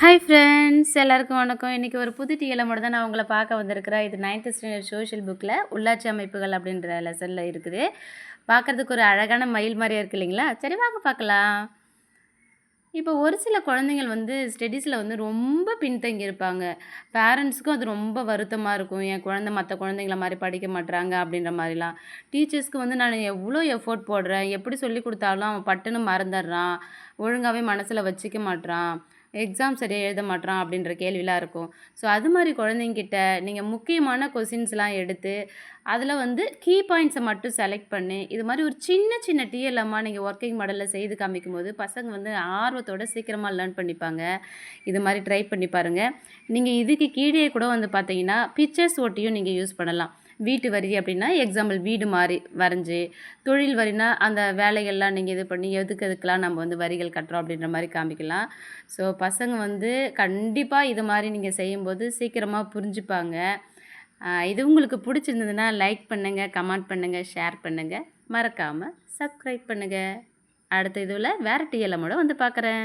Hi friends எல்லாருக்கும் வணக்கம். இன்றைக்கி ஒரு புது டிஎலமோட தான் நான் உங்களை பார்க்க வந்திருக்கிறேன் இது நைன்த்து ஸ்டாண்டர்ட் சோஷியல் புக்கில் உள்ளாட்சி அமைப்புகள் அப்படின்ற லெசனில் இருக்குது. பார்க்குறதுக்கு ஒரு அழகான மயில் மாதிரியா இருக்கு இல்லைங்களா? சரி வாங்க பார்க்கலாம். இப்போ ஒரு சில குழந்தைங்கள் வந்து ஸ்டடீஸில் வந்து ரொம்ப பின்தங்கி இருப்பாங்க. பேரண்ட்ஸுக்கும் அது ரொம்ப வருத்தமாக இருக்கும். என் குழந்தை மற்ற குழந்தைங்கள மாதிரி படிக்க மாட்டுறாங்க அப்படின்ற மாதிரிலாம். டீச்சர்ஸ்க்கு வந்து நான் எவ்வளோ எஃபோர்ட் போடுறேன்? எப்படி சொல்லி கொடுத்தாலும் அவன் பட்டுன்னு மறந்துடுறான். ஒழுங்காகவே மனசில் வச்சுக்க மாட்றான். எக்ஸாம் சரியாக எழுத மாட்றான் அப்படின்ற கேள்விலாம் இருக்கும். ஸோ அது மாதிரி குழந்தைங்கிட்ட நீங்கள் முக்கியமான கொஷின்ஸ்லாம் எடுத்து அதில் வந்து கீ பாயிண்ட்ஸை மட்டும் செலக்ட் பண்ணி. இது மாதிரி ஒரு சின்ன சின்ன டிஎல்எம்மாக நீங்கள் ஒர்க்கிங் மாடலில் செய்து காமிக்கும் போது பசங்க வந்து ஆர்வத்தோட சீக்கிரமாக லேர்ன் பண்ணிப்பாங்க. இது மாதிரி ட்ரை பண்ணி பாருங்கள் நீங்கள் இதுக்கு கீழே கூட வந்து பார்த்தீங்கன்னா பிக்சர்ஸ் ஒட்டியும் நீங்கள் யூஸ் பண்ணலாம். வீட்டு வரி அப்படின்னா எக்ஸாம்பிள் வீடு மாதிரி வரைஞ்சி தொழில் வரினா அந்த வேலைகள்லாம் நீங்கள் இது பண்ணி எதுக்கு எதுக்கெலாம் நம்ம வந்து வரிகள் கட்டுறோம் அப்படின்ற மாதிரி காமிக்கலாம். ஸோ பசங்க வந்து கண்டிப்பாக இது மாதிரி நீங்கள் செய்யும்போது சீக்கிரமாக புரிஞ்சுப்பாங்க. இது உங்களுக்கு பிடிச்சிருந்ததுன்னா லைக் பண்ணுங்கள் கமெண்ட் பண்ணுங்கள் ஷேர் பண்ணுங்கள் மறக்காமல் சப்ஸ்கிரைப் பண்ணுங்கள் அடுத்த இதுவில் வேறு டிஎல்எம்மோட வந்து பார்க்குறேன்